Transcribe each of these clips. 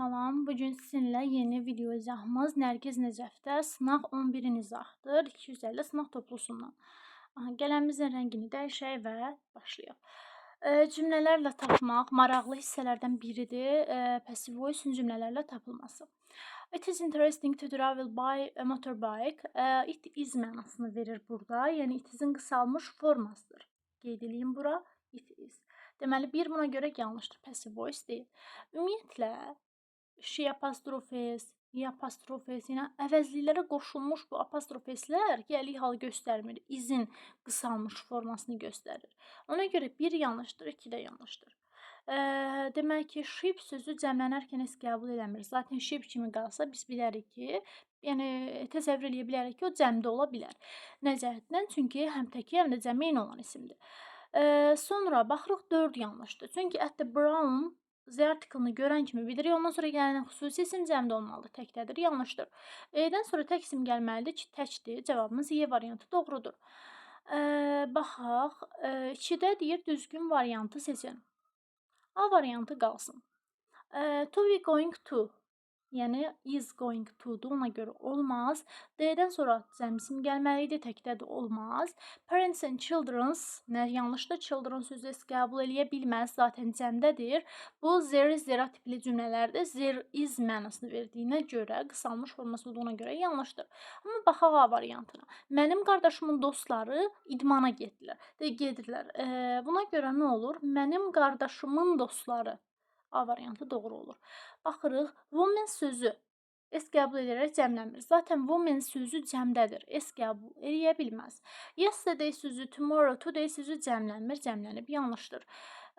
Salam, bu gün sizinlə yeni video izahımız Nərgiz Nəcəfdə sınaq 11-in izahıdır. 250 sınaq toplusundan. Qələmimizin rəngini dəyişək və başlayaq. Cümlələrlə tapmaq maraqlı hissələrdən biridir. Passive voice cümlələrlə tapılması. It is interesting to travel by a motorbike. İt is mənasını verir burada. Yəni it is-in qısalmış formasıdır. Qeyd edeyim bura. It is. Deməli, bir buna görə yanlışdır. Passive voice deyil. Ümumiyyətlə, she apostrofes, i apostrofes ilə əvəzliklərə qoşulmuş bu apostrofeslər gəlik hal göstərmir. İzin qısalmış formasını göstərir. Ona görə bir yanlışdır, iki də yanlışdır. E, demək ki, ship sözü cəmlənərkən heç qəbul eləmir. Zaten ship kimi qalsa biz bilərik ki, yəni təsəvvür eləyə bilərik ki, o cəmdə ola bilər. Nə cəhətdən? Çünki həm təki, həm də cəmi eyni olan isimdir. E, sonra baxırıq 4 yanlışdır. Çünki the brown Z artiklını görən kimi bilirik. Ondan sonra gələn xüsusi isim cəmdə olmalıdır, təkdədir. Yanlışdır. E-dən sonra tək isim gəlməlidir ki, təkdir. Cavabımız Y variantı doğrudur. E, baxaq. E, 2-də deyir düzgün variantı seçin. A variantı qalsın. E, to be going to Yəni is going to-dur, ona görə olmaz. D-dən sonra cəmsim gəlməli idi, təkdə də olmaz. Parents and children's, nə yanlışdır? Children sözü heç qəbul eləyə bilməz, zaten cəmdədir. Bu there is zera tipli cümlələrdə there is mənasını verdiyinə görə, qısalmış forması olduğuna görə yanlışdır. Amma baxaq A variantına. Mənim qardaşımın dostları idmana getdilər. Gedirlər. E, buna görə nə olur? Mənim qardaşımın dostları A variantı doğru olur. Baxırıq, woman sözü S qəbul edərək cəmlənmir. Zaten woman sözü cəmdədir. S qəbul edə bilməz. Yesterday sözü, tomorrow, today sözü cəmlənmir, cəmlənib yanlışdır.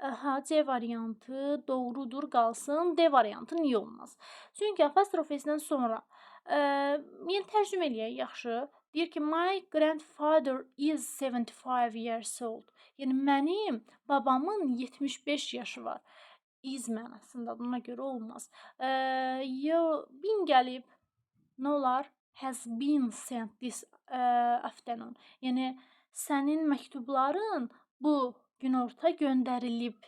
Aha, C variantı doğrudur, qalsın. D variantı niyə olmaz? Çünki apostrofesindən sonra ə, yəni tərcümə eləyək yaxşı. Deyir ki, my grandfather is 75 years old. Yəni mənim babamın 75 yaşı var is mənasında. Buna görə olmaz. E, you been gəlib nə olar? Has been sent this e, afternoon. Yəni sənin məktubların bu günorta göndərilib.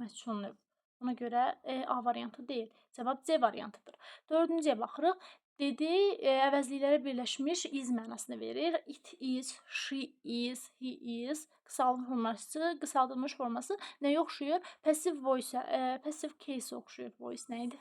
Məchul növ. Buna görə e, A variantı deyil. Cavab C variantıdır. Dördüncüyə baxırıq. Dedi, e, əvəzliklərə birləşmiş is mənasını verir. It is, she is, he is qısalmış forması, qısaldılmış forması nəyə oxşuyur? Passive voice, e, passive case oxşuyur. Voice nə idi?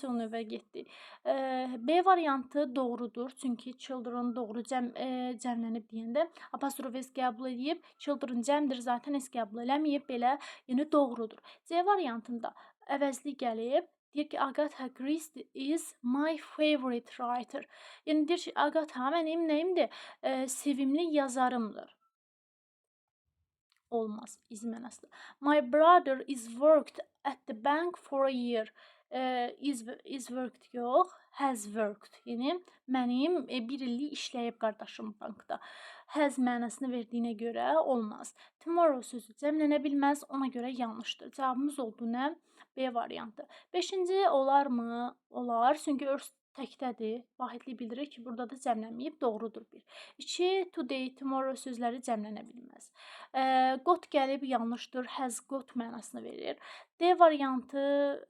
Son növbə getdi. E, B variantı doğrudur. Çünki children doğru cəm e, cəmlənib deyəndə apostrof s qəbul edib, children cəmdir, zaten s qəbul eləməyib, belə, yəni doğrudur. C variantında əvəzli gəlib, Deyir ki, Agatha Christie is my favorite writer. Yəni deyir ki, Agatha mənim nəyimdir? E, sevimli yazarımdır. Olmaz. İzmənasdır. My brother is worked at the bank for a year. E, is, is worked yox, has worked. Yəni mənim e, bir illik işləyib qardaşım bankda. Has mənasını verdiyinə görə olmaz. Tomorrow sözü cəmlənə bilməz, ona görə yanlışdır. Cavabımız oldu nə? B variantı. 5-ci olarmı? Olar. Çünki örs təkdədir. Vahidlik bildirir ki, burada da cəmlənməyib, doğrudur bir. 2 today, tomorrow sözləri cəmlənə bilməz. E, got gəlib yanlışdır, has got mənasını verir. D variantı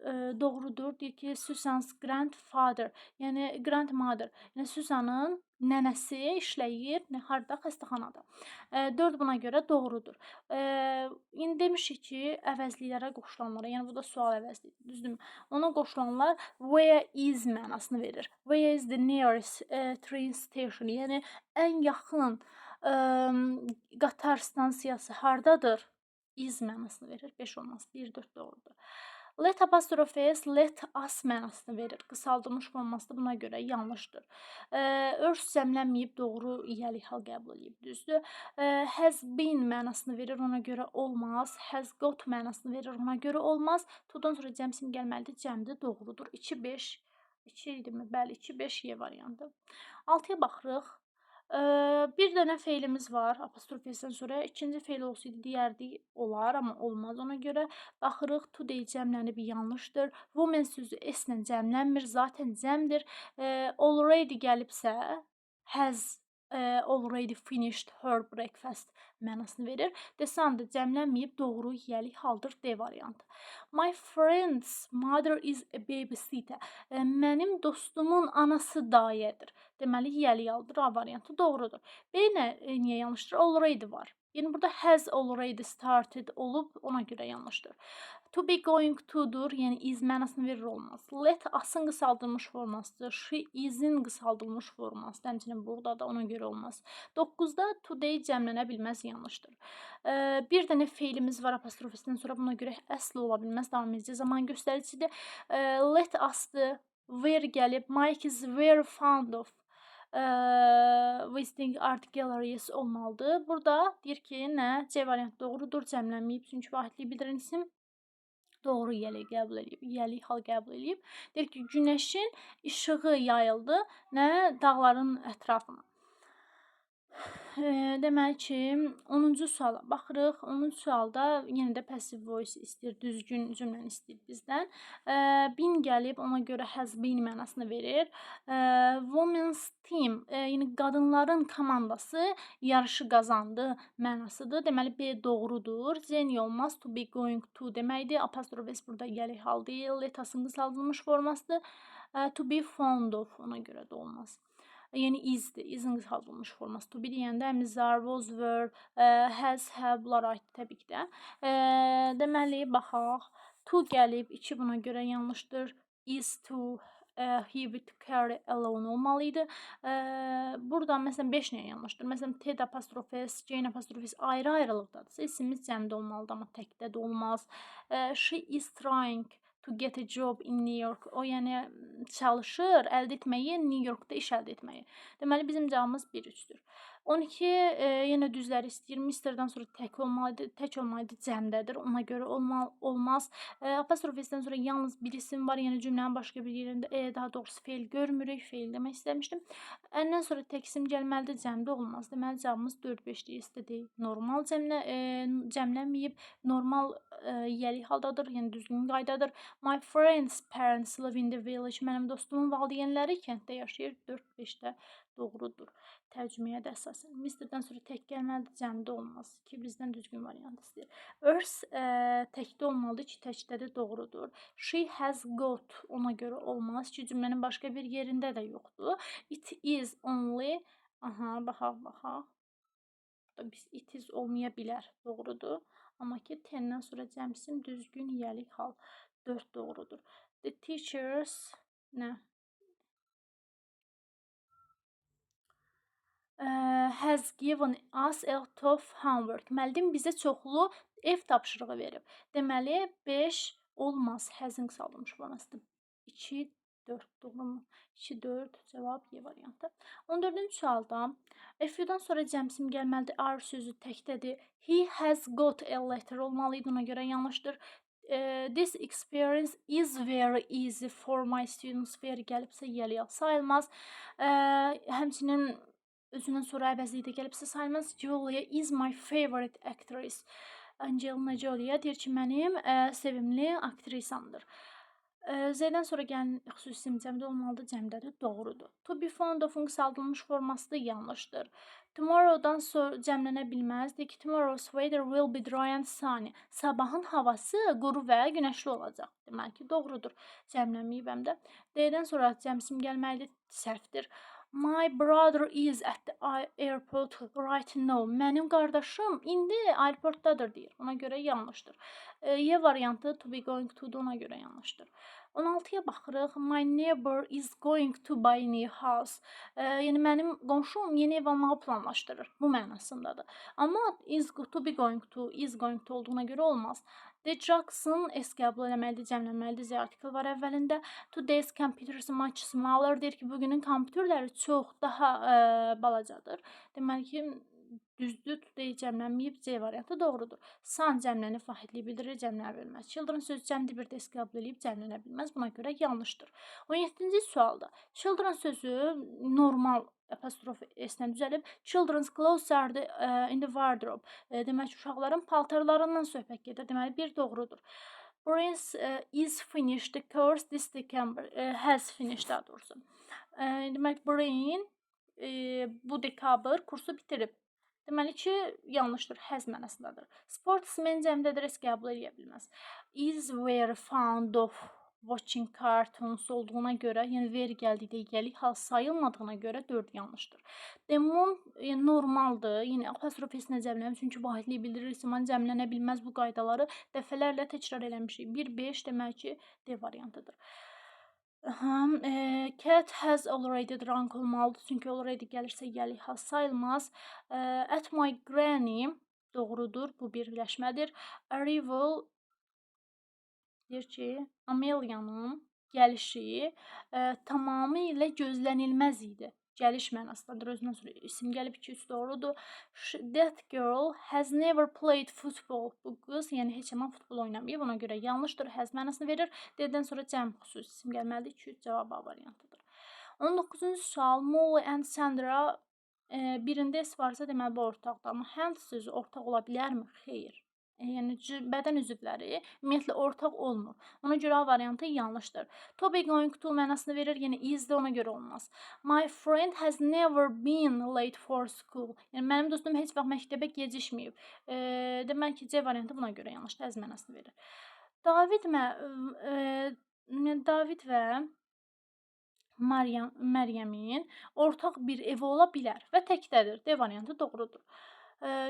e, doğrudur. Deyir ki, Susan's grandfather, yəni grandmother, yəni Susanın nənəsi işləyir, harda xəstəxanada. E, 4 buna görə doğrudur. E, indi demişik ki, əvəzliklərə qoşulanlara, yəni bu da sual əvəzliyidir, düzdürmü? Ona qoşulanlar where is mənasını verir. Where is the nearest e, train station? Yəni ən yaxın ə, qatar stansiyası hardadır? Is mənasını verir. 5 olmaz. 1 4 doğrudur. Let apostrofe s let us mənasını verir. Qısaldılmış forması da buna görə yanlışdır. E, örs cəmlənməyib doğru yiyəlik hal qəbul edib, düzdür? E, has been mənasını verir, ona görə olmaz. Has got mənasını verir, ona görə olmaz. To-dan sonra cəmsim gəlməlidir, cəmdir, doğrudur. 2 5 2 idimi? Bəli, 2 5 Y variantı. 6-ya baxırıq. Bir dənə feilimiz var, apostrof S-dən sonra. İkinci feil olsaydı deyərdik olar, amma olmaz. Ona görə baxırıq today cəmlənib yanlışdır. Woman sözü S-lə cəmlənmir, zaten cəmdir. Already gəlibsə has e, already finished her breakfast mənasını verir. The son da cəmlənməyib doğru yiyəlik haldır D variantı. My friend's mother is a babysitter. E, mənim dostumun anası dayədir. Deməli yiyəlik haldır A variantı doğrudur. B nə e, niyə yanlışdır? Already var. Yəni burada has already started olub, ona görə yanlışdır. To be going to'dur, yəni is mənasını verir olmaz. Let asın qısaldılmış formasıdır. She is'in qısaldılmış forması. Həmçinin burada da ona görə olmaz. 9-da today cəmlənə bilməz, yanlışdır. Bir dənə feilimiz var apostrofisindən sonra buna görə əsl ola bilməz. Davam edəcək. Zaman göstəricidir. E, let asdır. Where gəlib. Mike is very fond of e, visiting art galleries olmalıdır. Burada deyir ki, nə? C variantı doğrudur, cəmlənməyib. Çünki vahidliyi bildirən isim doğru yəli qəbul eləyib, yəli hal qəbul eləyib. Deyir ki, günəşin işığı yayıldı nə dağların ətrafına. Deməli ki, 10-cu suala baxırıq. 10-cu sualda yenə də passive voice istəyir, düzgün cümləni istəyir bizdən. Bin gəlib, ona görə has been mənasını verir. Women's team, yəni qadınların komandası yarışı qazandı mənasıdır. Deməli B doğrudur. Zeni olmaz. To be going to deməkdir. Apostrof s burada gəlir hal deyil. Letasın qısaldılmış formasıdır. To be fond of ona görə də olmaz. Yəni is-dir. Is-in qısaldılmış forması. To be deyəndə əmiz are, was, were, ə, has, have bunlar aiddir təbii ki də. Ə, deməli baxaq. To gəlib, 2 buna görə yanlışdır. Is to ə, he with carry alone olmalı idi. Ə, burada məsələn 5 nəyə yanlışdır? Məsələn T apostrof s, C apostrof s ayrı-ayrılıqdadır. İsmimiz cəmdə olmalıdır, amma təkdə də olmaz. Ə, she is trying to get a job in New York. O yəni çalışır əldə etməyi, New Yorkda iş əldə etməyi. Deməli bizim cavabımız 1-3-dür. 12 e, yenə düzləri istəyir. Misterdən sonra tək olmalıdır, tək olmalıdır, cəmdədir. Ona görə olmal, olmaz. E, apostrof s-dən sonra yalnız bir isim var. Yəni cümlənin başqa bir yerində e, daha doğrusu feil görmürük. Feil demək istəmişdim. Əndən sonra tək isim gəlməlidir, cəmdə olmaz. Deməli cavabımız 4-5-dir. İstədi. Normal cəmlə e, cəmlənməyib, normal e, yiyəlik haldadır, yəni düzgün qaydadır. My friends parents live in the village. Mənim dostumun valideynləri kənddə yaşayır. 4-5-də doğrudur. Tərcüməyə də əsasən. Misterdən sonra tək gəlməlidir, cəmdə olmaz ki, bizdən düzgün variant istəyir. Earth ə, təkdə olmalıdır ki, təkdə də doğrudur. She has got ona görə olmaz ki, cümlənin başqa bir yerində də yoxdur. It is only aha, baxaq, baxaq. Biz it is olmaya bilər, doğrudur. Amma ki, ten-dən sonra cəmsim düzgün yiyəlik hal 4 doğrudur. The teachers nə? Has given us a of homework. Müəllim bizə çoxlu ev tapşırığı verib. Deməli 5 olmaz. Has-in qısaldılmış formasıdır. 2 4 doğrumu? 2 4 cavab Y variantı. 14-cü sualda FU-dan sonra cəmsim gəlməlidir. Are sözü təkdədir. He has got a letter olmalı idi. Ona görə yanlışdır. This experience is very easy for my students. Very gəlibsə yəli sayılmaz. Uh, həmçinin özündən sonra əvəzlikdə gəlibsə sayılmaz. Julia is my favorite actress. Angelina Jolie deyir ki, mənim ə, sevimli aktrisamdır. Z-dən sonra gələn xüsusi isim cəmdə olmalıdır, cəmdədir, doğrudur. To be fond of-un qısaldılmış forması da yanlışdır. Tomorrow-dan sonra cəmlənə bilməz. Deyir ki, tomorrow's weather will be dry and sunny. Sabahın havası quru və günəşli olacaq. Deməli ki, doğrudur. Cəmlənməyib həm də. D-dən sonra cəmsim gəlməlidir, səhvdir. My brother is at the airport right now. Mənim qardaşım indi aeroportdadır deyir. Ona görə yanlışdır. E, Y variantı to be going to ona görə yanlışdır. 16-ya baxırıq. My neighbor is going to buy new house. E, yəni mənim qonşum yeni ev almağı planlaşdırır. Bu mənasındadır. Amma is to be going to, is going to olduğuna görə olmaz. The Jackson S qəbul eləməlidir, cəmlənməlidir. Z artikel var əvvəlində. Today's computers much smaller deyir ki, bugünün kompüterləri çox daha ə, balacadır. Deməli ki, düzdür, today cəmlənməyib C variantı doğrudur. San cəmlənib vahidliyi bildirir, cəmlənə bilməz. Children sözü cəmdə bir S qəbul eləyib cəmlənə bilməz. Buna görə yanlışdır. 17-ci sualda children sözü normal apostrof s-lə düzəlib. Children's clothes are uh, in the wardrobe. E, demək uşaqların paltarlarından söhbət gedir. Deməli bir doğrudur. Prince uh, is finished the course this December. Uh, has finished daha doğrusu. Uh, demək brain e, bu dekabr kursu bitirib. Deməli ki, yanlışdır, həz mənasındadır. Sportsmen cəmdə adres qəbul edə bilməz. Is very fond of watching cartoons olduğuna görə, yəni ver gəldikdə egəlik hal sayılmadığına görə 4 yanlışdır. Demon e, normaldır. Yenə apostrof s-nə cəmlənir, çünki vahidliyi bildirir, siman cəmlənə bilməz bu qaydaları dəfələrlə təkrar eləmişik. 1-5 demək ki, D variantıdır. Aha, e, cat has already drunk olmalıdır. Çünki already gəlirsə gəlik has sayılmaz. E, at my granny doğrudur. Bu birləşmədir. Arrival deyir ki, Amelia'nın gəlişi e, tamamilə gözlənilməz idi. Gəliş mənasındadır. Özündən sonra isim gəlib 2-3 doğrudur. That girl has never played football. Bu qız yəni heç zaman futbol oynamayıb. Ona görə yanlışdır. Has mənasını verir. D-dən sonra cəm xüsusi isim gəlməlidir. 2-3 cavab A variantıdır. 19-cu sual Molly and Sandra e, birində S varsa deməli bu ortaqdır. Amma hand sözü ortaq ola bilərmi? Xeyr. Yəni bədən üzvləri ümumiyyətlə ortaq olmur. Ona görə A variantı yanlışdır. To be going to mənasını verir, yəni is də ona görə olmaz. My friend has never been late for school. Yəni mənim dostum heç vaxt məktəbə gecikməyib. E, demək ki, C variantı buna görə yanlışdır, əz mənasını verir. David mə e, David və Məryəm Məryəmin ortaq bir evi ola bilər və təkdədir. D variantı doğrudur.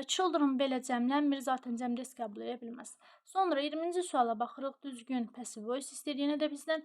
Children belə cəmlənmir, zaten cəmdəs qəbul edə bilməz. Sonra 20-ci suala baxırıq. Düzgün passive voice istəyir. Yenə də bizdən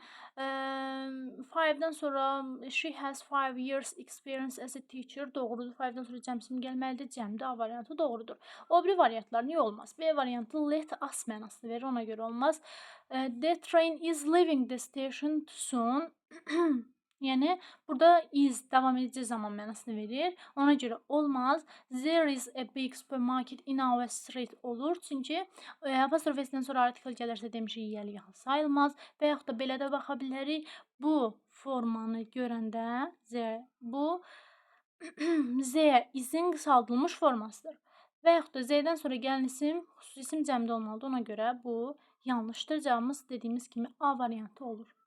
5-dən sonra she has 5 years experience as a teacher doğrudur. 5-dən sonra cəmsim gəlməlidir. Cəmdə A variantı doğrudur. O biri variantlar niyə olmaz? B variantı let us mənasını verir. Ona görə olmaz. The train is leaving the station soon. Yəni burada is davam edici zaman mənasını verir. Ona görə olmaz. There is a big supermarket in our street olur. Çünki e, apostrof s-dən sonra artikel gəlirsə demişik yəli yaxın sayılmaz və yaxud da belə də baxa bilərik. Bu formanı görəndə Z bu Z isin qısaldılmış formasıdır. Və yaxud da Z-dən sonra gələn isim xüsusi isim cəmdə olmalıdır. Ona görə bu yanlışdır. Cavabımız dediyimiz kimi A variantı olur.